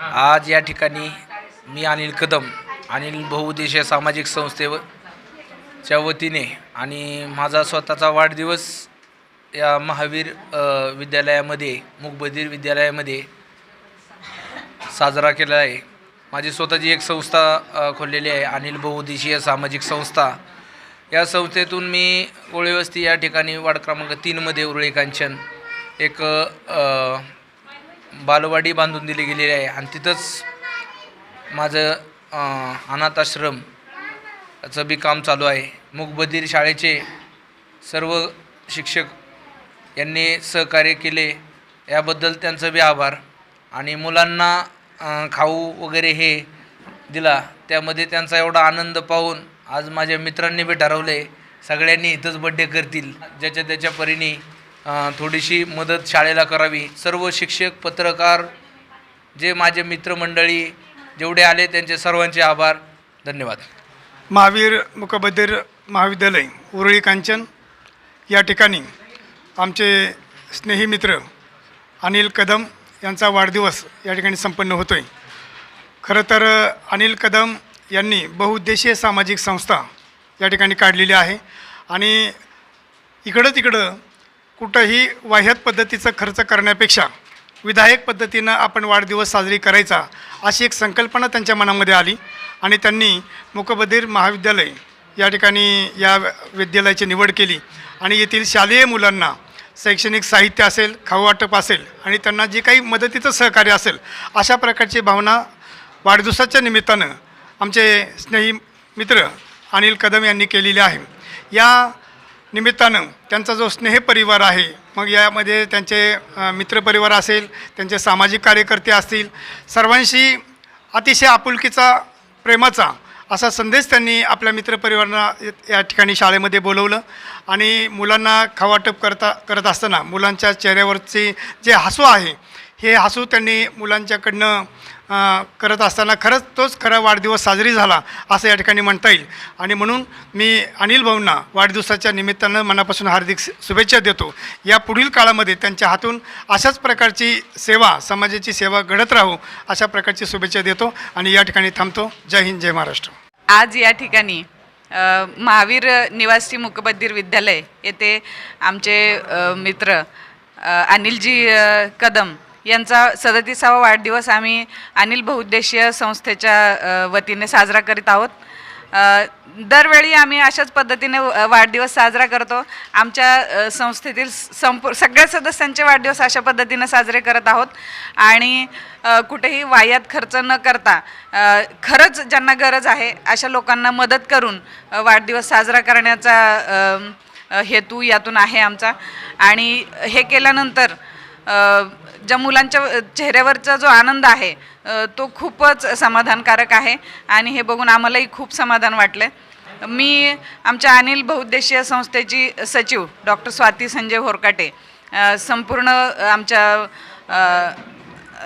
आज या ठिकाणी मी अनिल कदम अनिल बहुउद्देशीय सामाजिक संस्थेच्या वतीने आणि माझा स्वतःचा वाढदिवस या महावीर विद्यालयामध्ये मुकबधीर विद्यालयामध्ये साजरा केला आहे. माझी स्वतःची एक संस्था खोललेली आहे अनिल बहुउद्देशीय सामाजिक संस्था. या संस्थेतून मी कोळीवस्ती या ठिकाणी वार्ड क्रमांक तीनमध्ये उरळी कांचन एक बालवाडी बांधून दिली गेलेली आहे. आणि तिथंच माझं अनाथाश्रमचं याचं बी काम चालू आहे. मूकबधीर शाळेचे सर्व शिक्षक यांनी सहकार्य केले. याबद्दल त्यांचं बी आभार. आणि मुलांना खाऊ वगैरे हे दिला. त्यामध्ये त्यांचा एवढा आनंद पाहून आज माझ्या मित्रांनी बी ठरवले सगळ्यांनी इथंच बड्डे करतील. ज्याच्या त्याच्या परीने थोडीशी मदत शाळेला करावी. सर्व शिक्षक पत्रकार जे माझे मित्रमंडळी जेवढे आले त्यांचे सर्वांचे आभार. धन्यवाद. महावीर मुकबधीर महाविद्यालय उरळी कांचन. या ठिकाणी आमचे स्नेही मित्र अनिल कदम यांचा वाढदिवस या ठिकाणी संपन्न होतो आहे खरं तर अनिल कदम यांनी बहुउद्देशीय सामाजिक संस्था या ठिकाणी काढलेली आहे आणि इकडं तिकडं कुठंही वाह्यात पद्धतीचं खर्च करण्यापेक्षा विधायक पद्धतीनं आपण वाढदिवस साजरी करायचा अशी एक संकल्पना त्यांच्या मनामध्ये आली आणि त्यांनी मुकबधीर महाविद्यालय या ठिकाणी या विद्यालयाची निवड केली. आणि येथील शालेय मुलांना शैक्षणिक साहित्य असेल खाऊवाटप असेल आणि त्यांना जे काही मदतीचं सहकार्य असेल अशा प्रकारची भावना वाढदिवसाच्या निमित्तानं आमचे स्नेही मित्र अनिल कदम यांनी केलेली आहे. या निमित्तानं त्यांचा जो स्नेहपरिवार आहे मग यामध्ये त्यांचे मित्रपरिवार असेल त्यांचे सामाजिक कार्यकर्ते असतील सर्वांशी अतिशय आपुलकीचा प्रेमाचा असा संदेश त्यांनी आपल्या मित्रपरिवारांना या ठिकाणी शाळेमध्ये बोलवलं. आणि मुलांना खवाटप करता करत असताना मुलांच्या चेहऱ्यावरचे जे हसू आहे हे हसू त्यांनी मुलांच्याकडनं करत असताना खरंच तोच खरा वाढदिवस साजरी झाला असं या ठिकाणी म्हणता येईल. आणि म्हणून मी अनिल भाऊंना वाढदिवसाच्या निमित्तानं मनापासून हार्दिक शुभेच्छा देतो. या पुढील काळामध्ये त्यांच्या हातून अशाच प्रकारची सेवा समाजाची सेवा घडत राहू अशा प्रकारची शुभेच्छा देतो आणि या ठिकाणी थांबतो. जय हिंद जय महाराष्ट्र. आज या ठिकाणी महावीर निवासी मुकबधीर विद्यालय येथे आमचे मित्र अनिलजी कदम यांचा सदतीसावा वाढदिवस आम्ही अनिल बहुउद्देशीय संस्थेच्या वतीने साजरा करीत आहोत. दरवेळी आम्ही अशाच पद्धतीने वाढदिवस साजरा करतो. आमच्या संस्थेतील संपू सगळ्या सदस्यांचे वाढदिवस अशा पद्धतीने साजरे करत आहोत. आणि कुठेही वायात खर्च न करता खरंच ज्यांना गरज आहे अशा लोकांना मदत करून वाढदिवस साजरा करण्याचा हेतू यातून आहे आमचा. आणि हे केल्यानंतर ज्या मुलांच्या चेहऱ्यावरचा जो आनंद आहे तो खूपच समाधानकारक आहे आणि हे बघून आम्हालाही खूप समाधान वाटलं मी आमच्या अनिल बहुद्देशीय संस्थेची सचिव डॉक्टर स्वाती संजय होरकाटे संपूर्ण आमच्या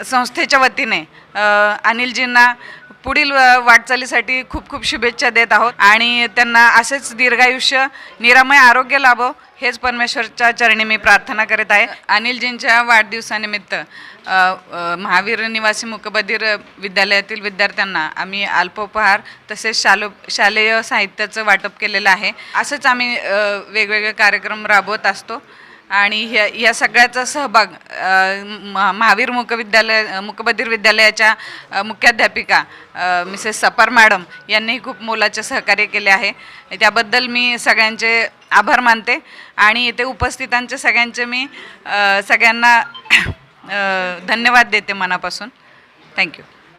संस्थेच्या वतीने अनिलजींना पुढील वाटचालीसाठी खूप खूप शुभेच्छा देत आहोत. आणि त्यांना असेच दीर्घायुष्य निरामय आरोग्य लाभो हेच परमेश्वरच्या चरणी मी प्रार्थना करीत आहे. अनिलजींच्या वाढदिवसानिमित्त महावीर निवासी मुकबधीर विद्यालयातील विद्यार्थ्यांना आम्ही अल्पोपहार तसेच शालो शालेय साहित्याचं वाटप केलेलं आहे. असंच आम्ही वेगवेगळे कार्यक्रम राबवत असतो. आणि ह्या या सगळ्याचा सहभाग म- महावीर मुकविद्यालय मुकबधीर विद्यालयाच्या मुख्याध्यापिका मिसेस सपार मॅडम यांनीही खूप मोलाचे सहकार्य केले आहे. त्याबद्दल मी सगळ्यांचे आभार मानते आणि इथे उपस्थितांचे सगळ्यांचे मी सगळ्यांना धन्यवाद देते मनापासून. थँक्यू